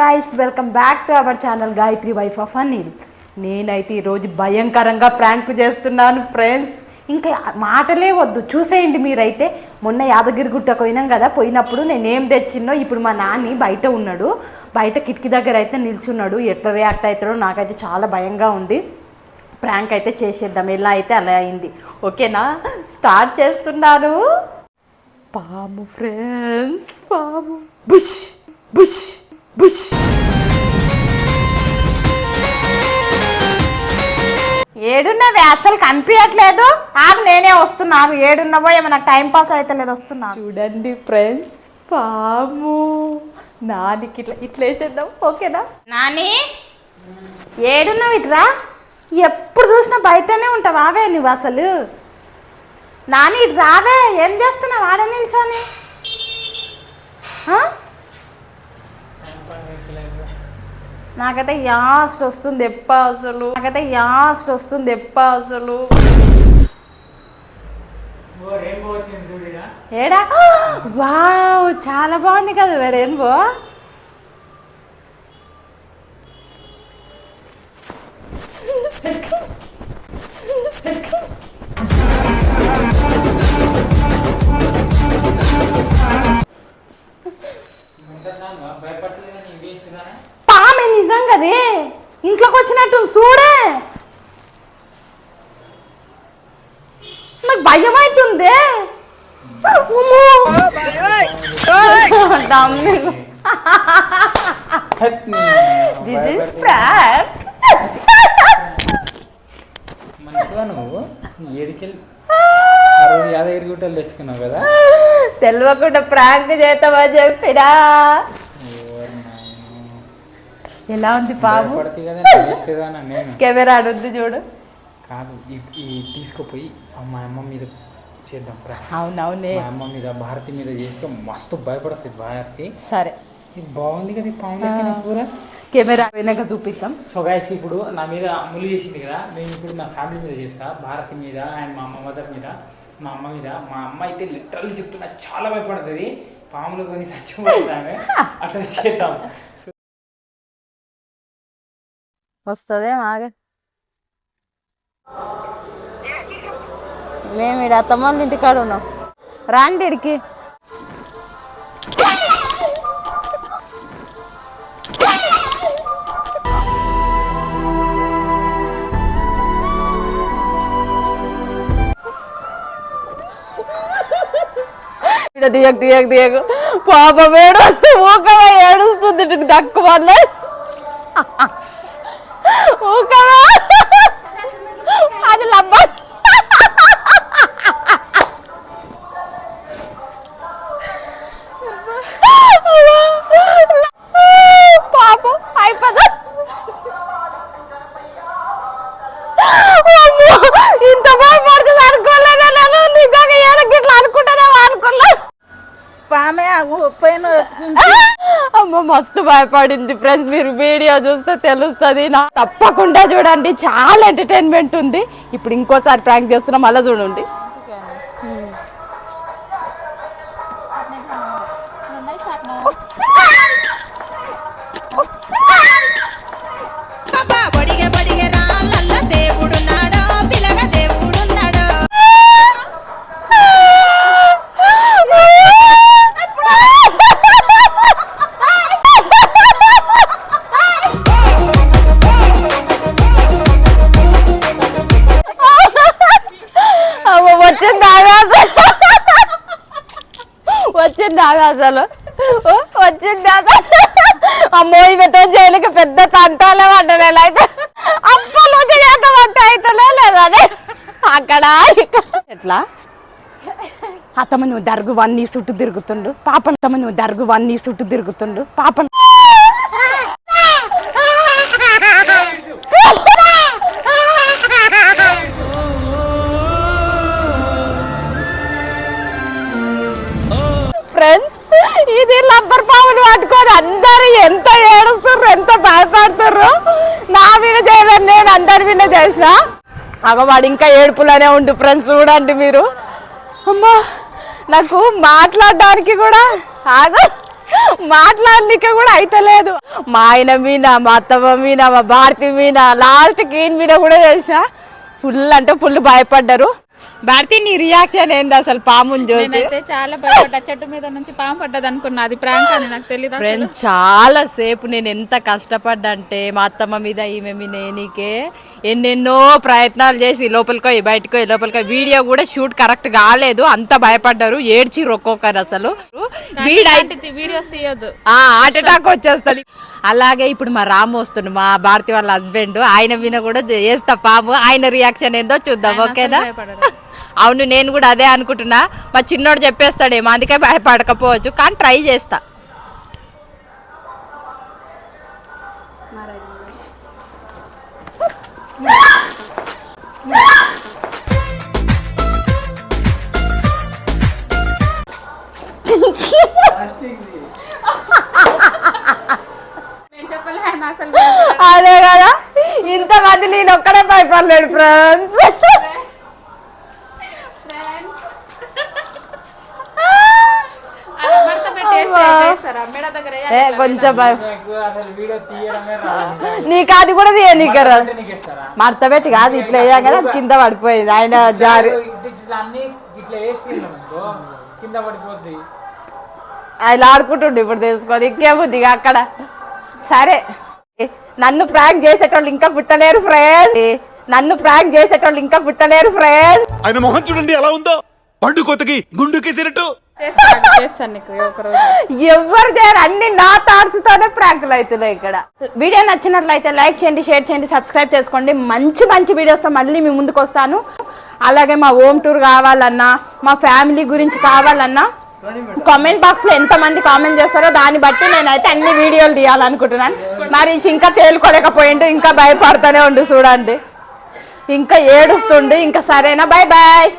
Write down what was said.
Guys welcome back to our channel Gayatri wife of Anil నేనైతే ఈరోజు భయంకరంగా prank చేస్తున్నాను ఫ్రెండ్స్ ఇంకా మాటలే వద్దు చూసేయండి మీరైతే. మొన్న యాదగిరి గుట్టకు పోయినాం కదా పోయినప్పుడు నేను ఏం ఇప్పుడు మా నాని బయట ఉన్నాడు. బయట కిటికీ దగ్గర అయితే నిల్చున్నాడు. ఎట్లా రియాక్ట్ అవుతాడో నాకైతే చాలా భయంగా ఉంది. ప్రాంక్ అయితే చేసేద్దాం ఎలా అయితే అలా అయింది. ఓకేనా? స్టార్ట్ చేస్తున్నాను. పాము ఫ్రెండ్స్ పాము. Bush bush. ఏడున్నవి అసలు కనిపించట్లేదు. ఆగు నేనే వస్తున్నాను ఏడున్నవో ఏమైనా టైం పాస్ అయితే లేదు వస్తున్నా. చూడండి ఫ్రెండ్స్ పాము. నానికి ఇట్లా ఇట్లా వేసేద్దాం. ఓకేనా? నాని ఏడున్నావు ఇట్రా? ఎప్పుడు చూసినా బయటనే ఉంటావు ఆవే నువ్వు అసలు. నాని ఇటు రావే. ఏం చేస్తున్నావు? ఆడ నిల్చొని ఆ? నాకైతే యాస్ట్ వస్తుంది ఎప్ప అసలు. నాకైతే యాస్ట్ వస్తుంది ఎప్ప అసలు. ఏడా? వావ్ చాలా బాగుంది కదా వేరేన్బో నిజంగానే ఇంట్లోకి వచ్చినట్టు చూడే. నాకు భయం అవుతుంది దిస్ ఇస్ ప్రాంక్ మంచిగా నువ్వు ఏడికెళ్ళి ఆ. రోజు యాదగిరి గుట్టలు తెచ్చుకున్నావు కదా? తెలియకుండా ప్రాంక్ చేస్తామని చెప్పినా. ఎలా ఉంది పాము కెమెరా చూడు. కాదు ఈ- తీసుకుపోయి మా అమ్మ మీద చేద్దాం ప్రా అవునవునే. మా అమ్మ మీద భారతి మీద చేస్తే మస్తు భయపడుతుంది భారతి. సరే. ఇది బాగుంది కదా పాము కూర. కెమెరా వెనక చూపిస్తాం సో గైస్ ఇప్పుడు నా మీద అమ్ములు చేసింది కదా నేను ఇప్పుడు నా ఫ్యామిలీ మీద చేస్తా భారతి మీద అండ్ మా అమ్మ మదర్ మీద. మా అమ్మ మీద మా అమ్మ అయితే లిటరల్లీ చెప్తున్నా చాలా భయపడుతుంది. పాములు కొని చచ్చిపోతామే అట్లా చేద్దాం. వస్తుందే మాగ. మేము ఇక్కడ అత్తమ్మ ఇంటికాడ ఉన్నాం. రాండి ఇడికి. దియకు దియకు దియకు పాప వేడు ఊకగా ఏడుస్తుంది ఇటు అమ్మ మస్తు భయపడింది ఫ్రెండ్స్ మీరు వీడియో చూస్తే తెలుస్తుంది. నా తప్పకుండా చూడండి. చాలా ఎంటర్టైన్మెంట్ ఉంది. ఇప్పుడు ఇంకోసారి ప్రాంక్ చేస్తున్నాం మళ్ళీ చూడండి. వచ్చింది ఆవేశాలు ఓ, వచ్చింది అసలు. అమ్మో ఈమెతో జైలుకి పెద్ద తంటాలే పడ్డలే అయితే అప్పలు వచ్చి చేద్దామంటే అయితలే లేదా అదే అక్కడ ఎట్లా? అతమ నువ్వు దర్గు వన్నీ చుట్టూ తిరుగుతుండు. పాపం అతమ్మ నువ్వు దర్గు వన్నీ చుట్టూ తిరుగుతుండు. పాపం ఇది రబ్బర్ పాములు పట్టుకొని అందరు ఎంత ఏడుస్తుర్రు ఎంత భయపడుతుర్రు నా మీద చేయదని నేను అందరి మీద చేసిన. అగ వాడు ఇంకా ఏడుపులోనే ఉండు ఫ్రెండ్స్ చూడండి మీరు. అమ్మా నాకు మాట్లాడడానికి కూడా ఆగు. మాట్లాడనిక కూడా అయితలేదు. మా ఆయన మీద మా అత్తమ్మ మీద మా భారతి మీద లాస్ట్కి ఈయన మీద కూడా చేసిన. ఫుల్ అంటే ఫుల్ భయపడ్డారు. భారతి నీ రియాక్షన్ ఏంది అసలు పాముని చూసి? నేనైతే చాలా భయపడ్డా. చెట్టు మీద నుంచి పాము పడ్డది అనుకున్నా. అది ప్రాంక్ అని నాకు తెలియదు ఫ్రెండ్ చాలా సేపు నేను ఎంత కష్టపడ్డా అంటే మా అత్తమ్మ మీద ఈమె మీద నీకే ఎన్నెన్నో ప్రయత్నాలు చేసి లోపలికి బయటకు లోపలికి. వీడియో కూడా షూట్ కరెక్ట్ కాలేదు. అంత భయపడ్డారు. ఏడ్చిర్రు ఒక్కొక్కరు అసలు. వీడియోస్ తీయొద్దు ఆ హార్ట్ అటాక్ వచ్చేస్తుంది. అలాగే ఇప్పుడు మా రాము వస్తుండు మా భారతి వాళ్ళ హస్బెండ్ ఆయన మీద కూడా వేస్తా పాము. ఆయన రియాక్షన్ ఏందో చూద్దాం ఓకేనా? అవును నేను కూడా అదే అనుకుంటున్నా. మా చిన్నోడు చెప్పేస్తాడేమో అందుకే భయపడకపోవచ్చు కానీ ట్రై చేస్తా. అదే కదా ఇంతమంది నేను ఒక్కడే భయపడలేడు ఫ్రెండ్స్ అలా మడత పెట్టేసి చేస్తారా? మెడ దగ్గర వేయాలి. ఏ కొంచెం నాకు అది కూడా అంటే నీకు మడత పెట్టి కాదు ఇట్లా వేయగానే అది కింద పడిపోయింది ఆయన జారి ఆయన ఆడుకుంటుండే ఇప్పుడు తెలుసుకొని ఇంకేముంది ఇక అక్కడ? సరే. నన్ను ప్రాంక్ చేసేటోళ్ళు ఇంకా పుట్టలేరు ఫ్రెండ్ నన్ను ప్రాంక్ చేసేటోళ్ళు ఇంకా పుట్టలేరు ఫ్రెండ్ ఆయన మొహం చూడండి ఎలా ఉందో. పండు కొత్తకి గుండు కేసినట్టు. ఎవరు చేయరు అన్ని నా థాట్స్తోనే ప్రాంకులు అవుతున్నాయి ఇక్కడ. వీడియో నచ్చినట్లయితే లైక్ చేయండి షేర్ చేయండి సబ్స్క్రైబ్ చేసుకోండి. మంచి మంచి వీడియోస్తో మళ్ళీ మీ ముందుకు వస్తాను. అలాగే మా హోమ్ టూర్ కావాలన్నా మా ఫ్యామిలీ గురించి కావాలన్నా కామెంట్ బాక్స్లో ఎంత మంది కామెంట్ చేస్తారో దాన్ని బట్టి నేనైతే అన్ని వీడియోలు తీయాలనుకుంటున్నాను. మరి ఇంకా తేలుకోలేకపోయిండు ఇంకా భయపడుతూనే ఉండు చూడండి. ఇంకా ఏడుస్తుండు ఇంకా సరేనా? Bye bye